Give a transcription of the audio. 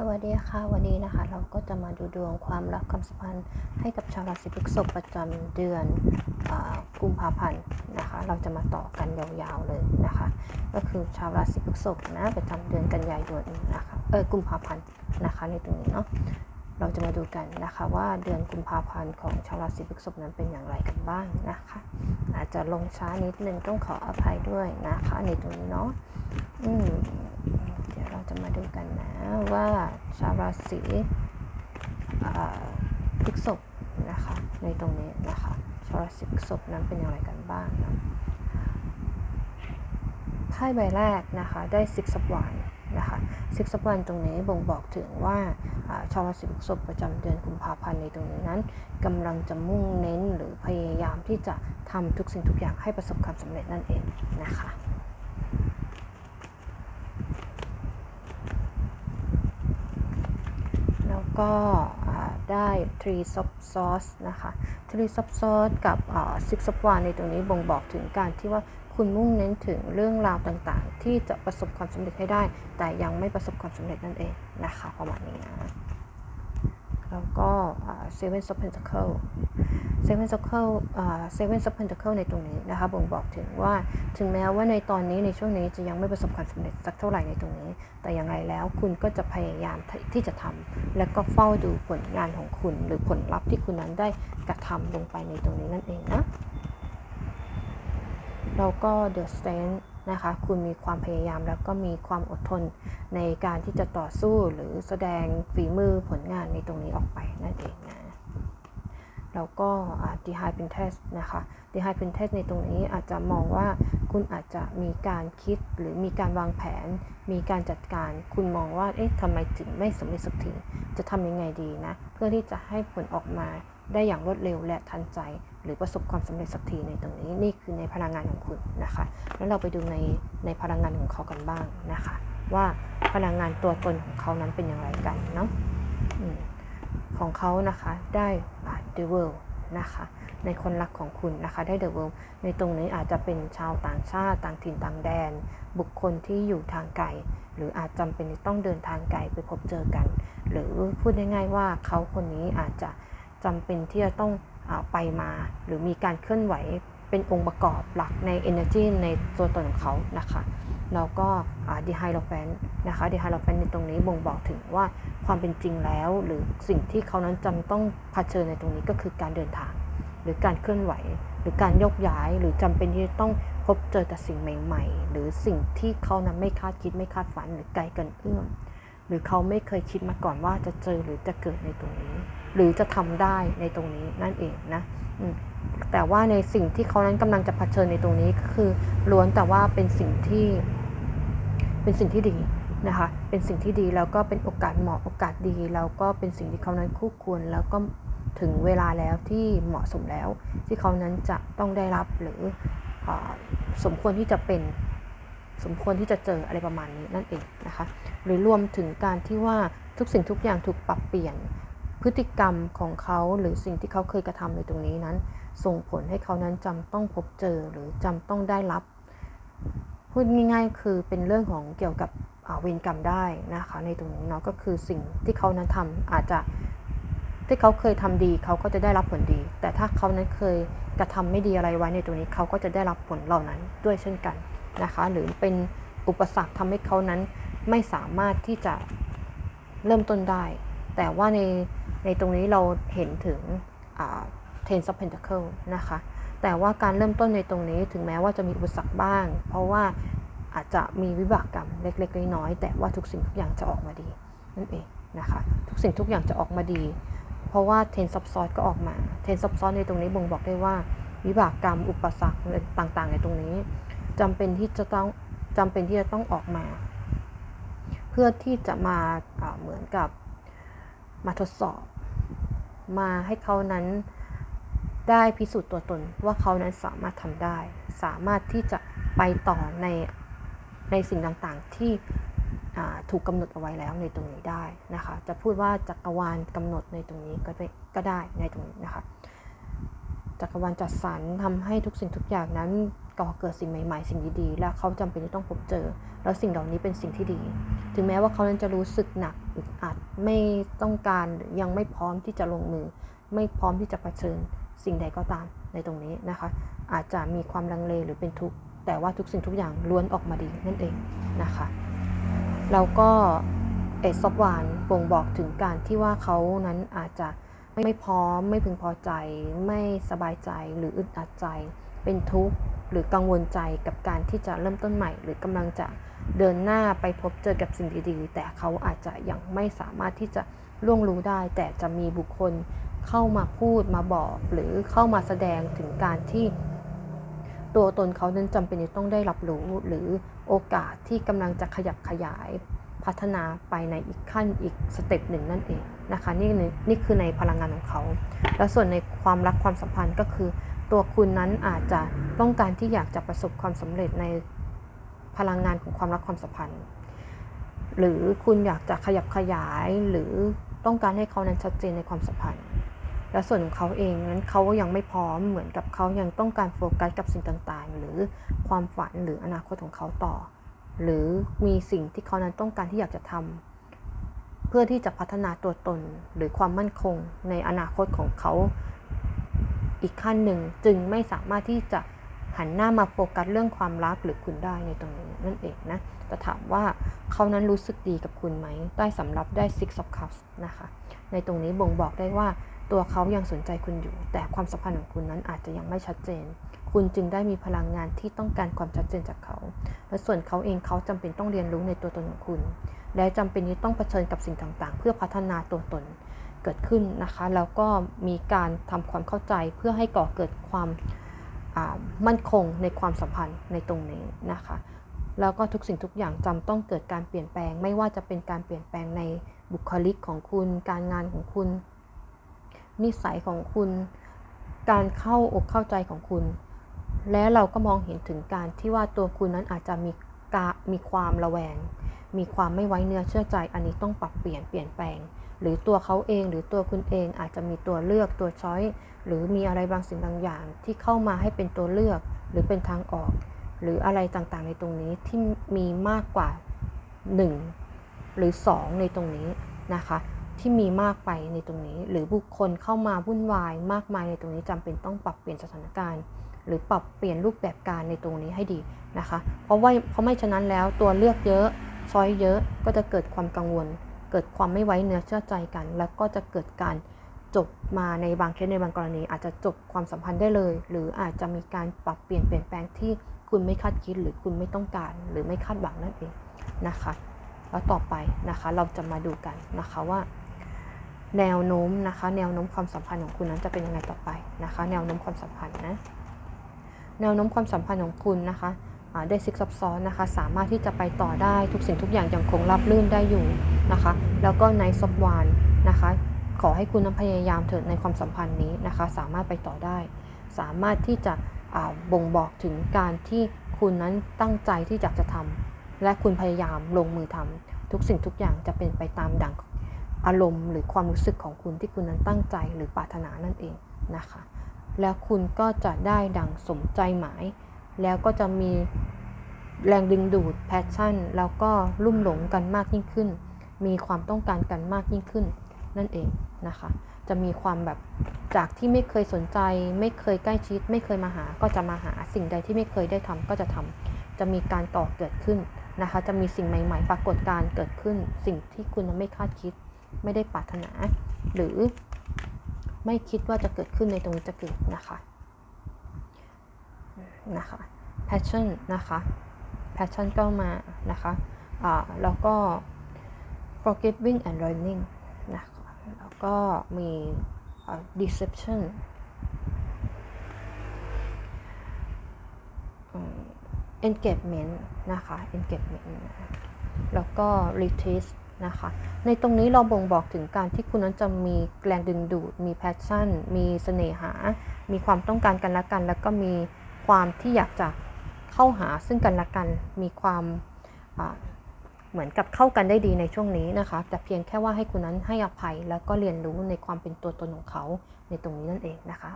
สวัสดีค่ะ วันนี้นะคะ เราก็จะมาดูดวงความรักความสัมพันธ์ให้กับชาวราศีพฤษภประจำเดือนอกุมภาพันธ์นะคะ เราจะมาต่อกันยาวๆเลยนะคะ ก็คือชาวราศีพฤษภนะประจำเดือนกันยายนนะคะเออกุมภาพันธ์นะคะในตรงนี้เนาะเราจะมาดูกันนะคะว่าเดือนกุมภาพันธ์ของชาวราศีพฤษภนั้นเป็นอย่างไรกันบ้างนะคะ อาจจะลงช้านิดนึงต้องขออภัยด้วยนะคะในตรงนี้เนาะอืม มาดูกันนะว่าชาวราศีพฤษภนะคะในตรงนี้นะคะชาวราศีพฤษภนั้นเป็นอย่างไรกันบ้างนะไพ่ใบแรกนะคะได้ Six of Wands นะคะ Six of Wands ตรงนี้บ่งบอกถึงว่าอ่าชาวราศีพฤษภประจำเดือนกุมภาพันธ์ในตรงนี้นั้นกำลังจะมุ่งเน้นหรือพยายามที่จะทำทุกสิ่งทุกอย่างให้ประสบความสำเร็จนั่นเองนะคะ แล้ว ก็ได้ three of swords นะคะ three of swords กับ six of w a n ในตรงนี้บ่งบอกถึงการที่ว่าคุณมุ่งเน้นถึงเรื่องราวต่างๆ ที่จะประสบความสำเร็จให้ได้ แต่ยังไม่ประสบความสำเร็จนั่นเองนะคะประมาณนี้นะแล้วก็ seven soup pentacle seven of pentacle seven of pentacle อ่า seven of pentacle ในตรงนี้นะคะบ่งบอกถึงว่าถึงแม้ว่าในตอนนี้ในช่วงนี้จะยังไม่ประสบความสำเร็จสักเท่าไหร่ในตรงนี้ แต่อย่างไรแล้วคุณก็จะพยายามที่จะทำและก็เฝ้าดูผลงานของคุณ หรือผลลัพธ์ที่คุณนั้นได้กระทำลงไปในตรงนี้นั่นเองนะแล้วก็ the strength นะคะคุณมีความพยายามแล้วก็มีความอดทนในการที่จะต่อสู้หรือแสดงฝีมือผลงานในตรงนี้ออกไปนั่นเอง แล้วก็ดีไฮพินเทสนะคะดีไฮพินเทสในตรงนี้อาจจะมองว่าคุณอาจจะมีการคิดหรือมีการวางแผน มีการจัดการ คุณมองว่า เอ๊ะทำไมถึงไม่สำเร็จสักที จะทำยังไงดีนะ เพื่อที่จะให้ผลออกมาได้อย่างรวดเร็วและทันใจ หรือประสบความสำเร็จสักทีในตรงนี้ นี่คือในพลังงานของคุณนะคะ แล้วเราไปดูในในพลังงานของเขากันบ้างนะคะ ว่าพลังงานตัวตนของเขานั้นเป็นอย่างไรกันเนาะ ของเขานะคะได้อ่า The World นะคะในคนรักของคุณนะคะได้ The World ในตรงนี้อาจจะเป็นชาวต่างชาติต่างถิ่นต่างแดน บุคคลที่อยู่ทางไกลหรืออาจจำเป็นต้องเดินทางไกลไปพบเจอกัน หรือพูดง่ายๆว่าเขาคนนี้อาจจะจำเป็นที่จะต้องอไปมา หรือมีการเคลื่อนไหวเป็นองค์ประกอบหลักใน Energy ในตัวตนของเขานะคะ แล้วก็ดีไฮโลแฟนนะคะดีไฮโลแฟนในตรงนี้บ่งบอกถึงว่าความเป็นจริงแล้ว หรือสิ่งที่เขานั้นจำต้องเผชิญในตรงนี้ก็คือการเดินทาง หรือการเคลื่อนไหว หรือการยกย้าย หรือจำเป็นที่จะต้องพบเจอแต่สิ่งใหม่ๆ หรือสิ่งที่เขานั้นไม่คาดคิดไม่คาดฝันหรือไกลเกินเอื้อมหรือเขาไม่เคยคิดมาก่อนว่าจะเจอหรือจะเกิดในตรงนี้ หรือจะทำได้ในตรงนี้นั่นเองนะแต่ว่าในสิ่งที่เขานั้นกำลังจะเผชิญในตรงนี้ก็คือล้วนแต่ว่าเป็นสิ่งที่ เป็นสิ่งที่ดีนะคะ เป็นสิ่งที่ดีแล้วก็เป็นโอกาสเหมาะโอกาสดี แล้วก็เป็นสิ่งที่เขานั้นคู่ควรแล้วก็ถึงเวลาแล้วที่เหมาะสมแล้ว ที่เขานั้นจะต้องได้รับหรืออสมควรที่จะเป็นสมควรที่จะเจออะไรประมาณนี้นั่นเองนะคะ หรือรวมถึงการที่ว่าทุกสิ่งทุกอย่างถูกปรับเปลี่ยนพฤติกรรมของเขาหรือสิ่งที่เขาเคยกระทำในตรงนี้นั้น ส่งผลให้เขานั้นจำต้องพบเจอหรือจำต้องได้รับ พูดง่าย ๆ คือเป็นเรื่องของเกี่ยวกับเวรกรรมได้นะคะ ในตรงนี้เนาะก็คือสิ่งที่เขานั้นทำอาจจะที่เขาเคยทำดีเขาก็จะได้รับผลดี แต่ถ้าเขานั้นเคยกระทำไม่ดีอะไรไว้ในตรงนี้เขาก็จะได้รับผลเหล่านั้นด้วยเช่นกันนะคะ หรือเป็นอุปสรรคทำให้เขานั้นไม่สามารถที่จะเริ่มต้นได้ แต่ว่าในในตรงนี้เราเห็นถึง Ten of Pentacle นะคะ แต่ว่าการเริ่มต้นในตรงนี้ถึงแม้ว่าจะมีอุปสรรคบ้าง เพราะว่าอาจจะมีวิบากกรรมเล็กๆน้อยๆแต่ว่าทุกสิ่งทุกอย่างจะออกมาดีนั่นเองนะคะทุกสิ่งทุกอย่างจะออกมาดี เพราะว่าเทนซับซ้อนก็ออกมาเทนซับซ้อนในตรงนี้บ่งบอกได้ว่า วิบากกรรมอุปสรรคต่างๆ ในตรงนี้จำเป็นที่จะต้องจำเป็นที่จะต้องออกมา เพื่อที่จะมาาเหมือนกับมาทดสอบ มาให้เขานั้น ได้พิสูจน์ตัวตนว่าเขานั้นสามารถทำได้ สามารถที่จะไปต่อในในสิ่งต่างๆที่ถูกกำหนดเอาไว้แล้วในตรงนี้ได้นะคะ จะพูดว่าจักรวาลกำหนดในตรงนี้ก็ได้ก็ได้ในตรงนี้นะคะ จักรวาลจัดสรรทำให้ทุกสิ่งทุกอย่างนั้นก่อเกิดสิ่งใหม่ ๆ สิ่งดีๆ และเขาจำเป็นที่ต้องพบเจอ แล้วสิ่งเหล่านี้เป็นสิ่งที่ดี ถึงแม้ว่าเขานั้นจะรู้สึกหนักอึดอัดไม่ต้องการยังไม่พร้อมที่จะลงมือ ไม่พร้อมที่จะเผชิญ สิ่งใดก็ตามในตรงนี้นะคะ อาจจะมีความลังเลหรือเป็นทุกข์แต่ว่าทุกสิ่งทุกอย่างล้วนออกมาดีนั่นเองนะคะแล้วก็เอซอบวานบ่งบอกถึงการที่ว่าเขานั้นอาจจะไม่พร้อม ไม่พึงพอใจ ไม่สบายใจหรืออึดอัดใจ เป็นทุกข์หรือกังวลใจกับการที่จะเริ่มต้นใหม่ หรือกำลังจะเดินหน้าไปพบเจอกับสิ่งดีๆ แต่เขาอาจจะยังไม่สามารถที่จะล่วงรู้ได้ แต่จะมีบุคคล เข้ามาพูดมาบอก หรือเข้ามาแสดงถึงการที่ ตัวตนเขานั้นจำเป็นจะต้องได้รับรู้ หรือโอกาสที่กำลังจะขยับขยายพัฒนาไปในอีกขั้นอีกสเต็ปหนึ่งนั่นเองนะคะนี่นี่คือในพลังงานของเขา แล้วส่วนในความรักความสัมพันธ์ก็คือ ตัวคุณนั้นอาจจะต้องการที่อยากจะประสบความสำเร็จในพลังงานของความรักความสัมพันธ์ หรือคุณอยากจะขยับขยายหรือต้องการให้เขานั้นชัดเจนในความสัมพันธ์ และส่วนของเขาเองนั้นเขาก็ยังไม่พร้อมเหมือนกับเขายังต้องการโฟกัสกับสิ่งต่างๆ หรือความฝันหรืออนาคตของเขาต่อ หรือมีสิ่งที่เขานั้นต้องการที่อยากจะทำเพื่อที่จะพัฒนาตัวตนหรือความมั่นคงในอนาคตของเขาอีกขั้นหนึ่งจึงไม่สามารถที่จะหันหน้ามาโฟกัสเรื่องความรักหรือคุณได้ในตรงนี้นั่นเองนะแต่ถามว่าเขานั้นรู้สึกดีกับคุณไหม ได้สำหรับได้ six of cups นะคะ ในตรงนี้บ่งบอกได้ว่า ตัวเขายังสนใจคุณอยู่ แต่ความสัมพันธ์ของคุณนั้นอาจจะยังไม่ชัดเจน คุณจึงได้มีพลังงานที่ต้องการความชัดเจนจากเขา และส่วนเขาเองเขาจำเป็นต้องเรียนรู้ในตัวตนของคุณ และจำเป็นที่ต้องเผชิญกับสิ่งต่างๆ เพื่อพัฒนาตัวตนเกิดขึ้นนะคะ แล้วก็มีการทำความเข้าใจเพื่อให้ก่อเกิดความมั่นคงในความสัมพันธ์ในตรงนี้นะคะ แล้วก็ทุกสิ่งทุกอย่างจำต้องเกิดการเปลี่ยนแปลง ไม่ว่าจะเป็นการเปลี่ยนแปลงในบุคลิกของคุณ การงานของคุณ นิสัยของคุณ การเข้าอกเข้าใจของคุณ และเราก็มองเห็นถึงการที่ว่าตัวคุณนั้นอาจจะมีกามีความระแวง มีความไม่ไว้เนื้อเชื่อใจ อันนี้ต้องปรับเปลี่ยนเปลี่ยนแปลง หรือตัวเขาเองหรือตัวคุณเองอาจจะมีตัวเลือกตัวช้อย หรือมีอะไรบางสิ่งบางอย่าง ที่เข้ามาให้เป็นตัวเลือกหรือเป็นทางออก หรืออะไรต่างๆ ในตรงนี้ที่มีมากกว่า 1 หรือ 2 ในตรงนี้นะคะ ที่มีมากไปในตรงนี้ หรือบุคคลเข้ามาวุ่นวายมากมายในตรงนี้จำเป็นต้องปรับเปลี่ยนสถานการณ์ หรือปรับเปลี่ยนรูปแบบการในตรงนี้ให้ดีนะคะ เพราะว่าเพราะไม่ฉะนั้นแล้วตัวเลือกเยอะช้อยเยอะก็จะเกิดความกังวล เกิดความไม่ไว้เนื้อเชื่อใจกัน แล้วก็จะเกิดการจบมาในบางเคสในบางกรณี อาจจะจบความสัมพันธ์ได้เลย หรืออาจจะมีการปรับเปลี่ยนเปลี่ยนแปลงที่คุณไม่คาดคิดหรือคุณไม่ต้องการ หรือไม่คาดหวังนั่นเองนะคะ แล้วต่อไปนะคะเราจะมาดูกันนะคะว่า แนวโน้มนะคะ แนวโน้มความสัมพันธ์ของคุณนั้นจะเป็นยังไงต่อไปนะคะ แนวโน้มความสัมพันธ์นะแนวโน้มความสัมพันธ์ของคุณนะคะได้ซิกซับซ้อนนะคะ สามารถที่จะไปต่อได้ทุกสิ่งทุกอย่างยังคงรับลื่นได้อยู่นะคะ แล้วก็ในซบวานนะคะ ขอให้คุณนั้นพยายามเถิดในความสัมพันธ์นี้นะคะ สามารถไปต่อได้ สามารถที่จะบ่งบอกถึงการที่คุณนั้นตั้งใจที่อยากจะทำและคุณพยายามลงมือทำทุกสิ่งทุกอย่างจะเป็นไปตามดัง อารมณ์หรือความรู้สึกของคุณที่คุณนั้นตั้งใจหรือปรารถนานั่นเองนะคะ แล้วคุณก็จะได้ดังสมใจหมาย แล้วก็จะมีแรงดึงดูดแพชชั่น แล้วก็ลุ่มหลงกันมากยิ่งขึ้น มีความต้องการกันมากยิ่งขึ้นนั่นเองนะคะ จะมีความแบบจากที่ไม่เคยสนใจ ไม่เคยใกล้ชิด ไม่เคยมาหา ก็จะมาหาสิ่งใดที่ไม่เคยได้ทำก็จะทำจะมีการต่อเกิดขึ้นนะคะ จะมีสิ่งใหม่ ๆ ปรากฏการเกิดขึ้น สิ่งที่คุณไม่คาดคิด ไม่ได้ปรารถนา หรือไม่คิดว่าจะเกิดขึ้นในตรงนี้จะเกิดนะคะนะคะ passion นะคะ passion ก็มานะคะอ่าแล้วก็ forgiving and learning นะคะแล้วก็มี deception engagement นะคะ engagement แล้วก็ retreat นะคะ ในตรงนี้เราบ่งบอกถึงการที่คุณนั้นจะมีแรงดึงดูด มี passion มีเสน่หา มีความต้องการกันและกัน แล้วก็มีความที่อยากจะเข้าหาซึ่งกันและกัน มีความเหมือนกับเข้ากันได้ดีในช่วงนี้นะคะ แต่เพียงแค่ว่าให้คุณนั้นให้อภัยแล้วก็เรียนรู้ในความเป็นตัวตนของเขาในตรงนี้นั่นเองนะคะ